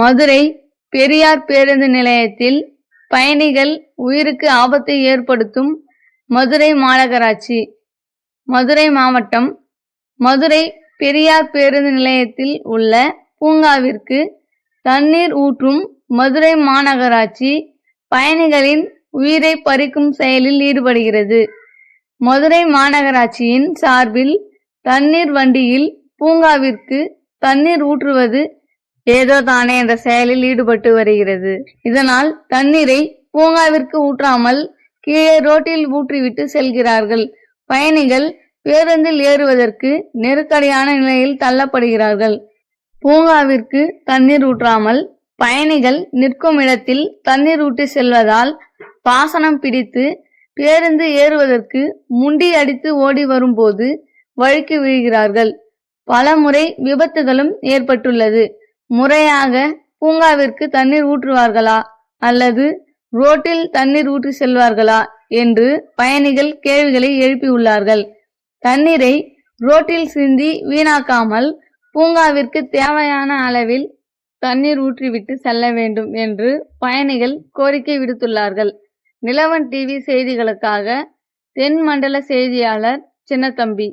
மதுரை பெரியார் பேருந்து நிலையத்தில் பயணிகள் உயிருக்கு ஆபத்தை ஏற்படுத்தும் மதுரை மாநகராட்சி மதுரை மாவட்டம் மதுரை பெரியார் பேருந்து நிலையத்தில் உள்ள பூங்காவிற்கு தண்ணீர் ஊற்றும் மதுரை மாநகராட்சி பயணிகளின் உயிரை பறிக்கும் செயலில் ஈடுபடுகிறது. மதுரை மாநகராட்சியின் சார்பில் தண்ணீர் வண்டியில் பூங்காவிற்கு தண்ணீர் ஊற்றுவது ஏதோ தானே என்ற செயலில் ஈடுபட்டு வருகிறது. இதனால் தண்ணீரை பூங்காவிற்கு ஊற்றாமல் கீழே ரோட்டில் ஊற்றிவிட்டு செல்கிறார்கள். பயணிகள் பேருந்தில் ஏறுவதற்கு நெருக்கடியான நிலையில் தள்ளப்படுகிறார்கள். பூங்காவிற்கு தண்ணீர் ஊற்றாமல் பயணிகள் நிற்கும் இடத்தில் தண்ணீர் ஊற்றி செல்வதால் பாசனம் பிடித்து பேருந்து ஏறுவதற்கு முண்டி அடித்து ஓடி வரும்போது வழுக்கி விழுகிறார்கள். பல முறை விபத்துகளும் ஏற்பட்டுள்ளது. முறையாக பூங்காவிற்கு தண்ணீர் ஊற்றுவார்களா? அல்லது ரோட்டில் தண்ணீர் ஊற்றி செல்வார்களா? என்று பயணிகள் கேள்விகளை எழுப்பியுள்ளார்கள். தண்ணீரை ரோட்டில் சிந்தி வீணாக்காமல் பூங்காவிற்கு தேவையான அளவில் தண்ணீர் ஊற்றிவிட்டு செல்ல வேண்டும் என்று பயணிகள் கோரிக்கை விடுத்துள்ளார்கள். நிலவன் டிவி செய்திகளுக்காக தென் மண்டல செய்தியாளர் சின்னத்தம்பி